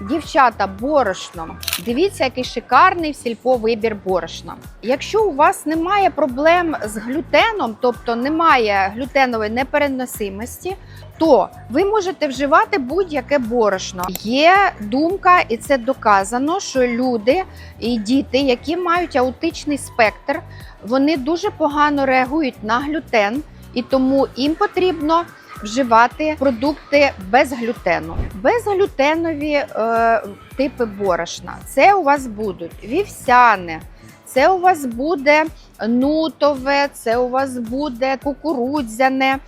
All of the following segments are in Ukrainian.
Дівчата, борошно. Дивіться, який шикарний в сільпо вибір борошна. Якщо у вас немає проблем з глютеном, тобто немає глютенової непереносимості, то ви можете вживати будь-яке борошно. Є думка, і це доказано, що люди і діти, які мають аутичний спектр, вони дуже погано реагують на глютен, і тому їм потрібно вживати продукти без глютену. Безглютенові е, типи борошна. Це у вас будуть вівсяне, це у вас буде нутове, це у вас буде кукурудзяне,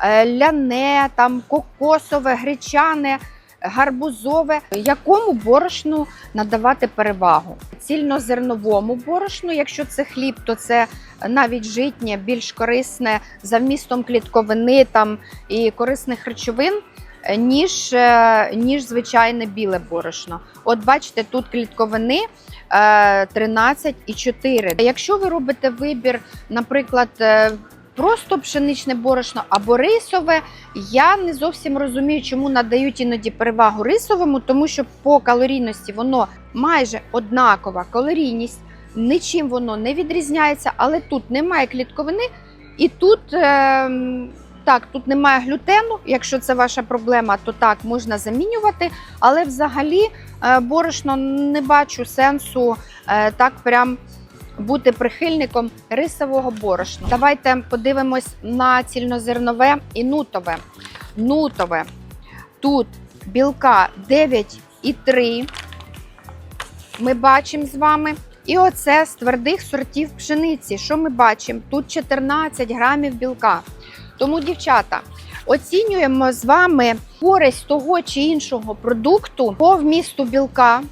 е, ляне, там кокосове, гречане. Гарбузове, якому борошну надавати перевагу? Цільнозерновому борошну, якщо це хліб, то це навіть житнє, більш корисне за вмістом клітковини там і корисних речовин, е, ніж, е, ніж звичайне біле борошно. От бачите, тут клітковини е, 13,4. Якщо ви робите вибір, наприклад, просто пшеничне борошно або рисове, я не зовсім розумію, чому надають іноді перевагу рисовому, тому що по калорійності воно майже однакова калорійність, нічим воно не відрізняється, але тут немає клітковини, і тут е, так, тут немає глютену. Якщо це ваша проблема, то так можна замінювати. Але взагалі е, борошно не бачу сенсу е, так прям бути прихильником рисового борошна. Давайте подивимось на цільнозернове і нутове. Нутове тут білка 9,3. Ми бачимо з вами. І оце з твердих сортів пшениці. Що ми бачимо? Тут 14 грамів білка. Тому, дівчата, оцінюємо з вами користь того чи іншого продукту по вмісту білка,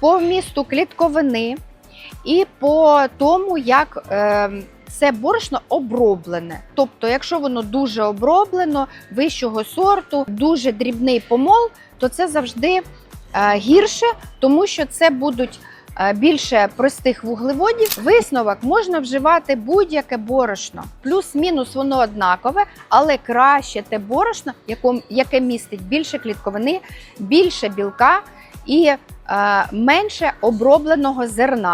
по вмісту клітковини і по тому, як це борошно оброблене. Тобто, якщо воно дуже оброблено, вищого сорту, дуже дрібний помол, то це завжди е, гірше, тому що це будуть е, більше простих вуглеводів. Висновок можна вживати будь-яке борошно. Плюс-мінус воно однакове, але краще те борошно, яке містить більше клітковини, більше білка і е, менше обробленого зерна.